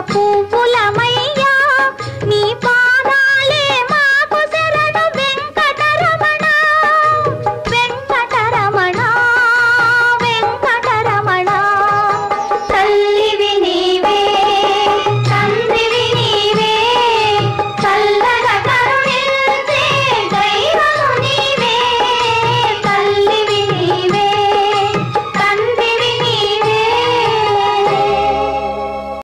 పువ్వుల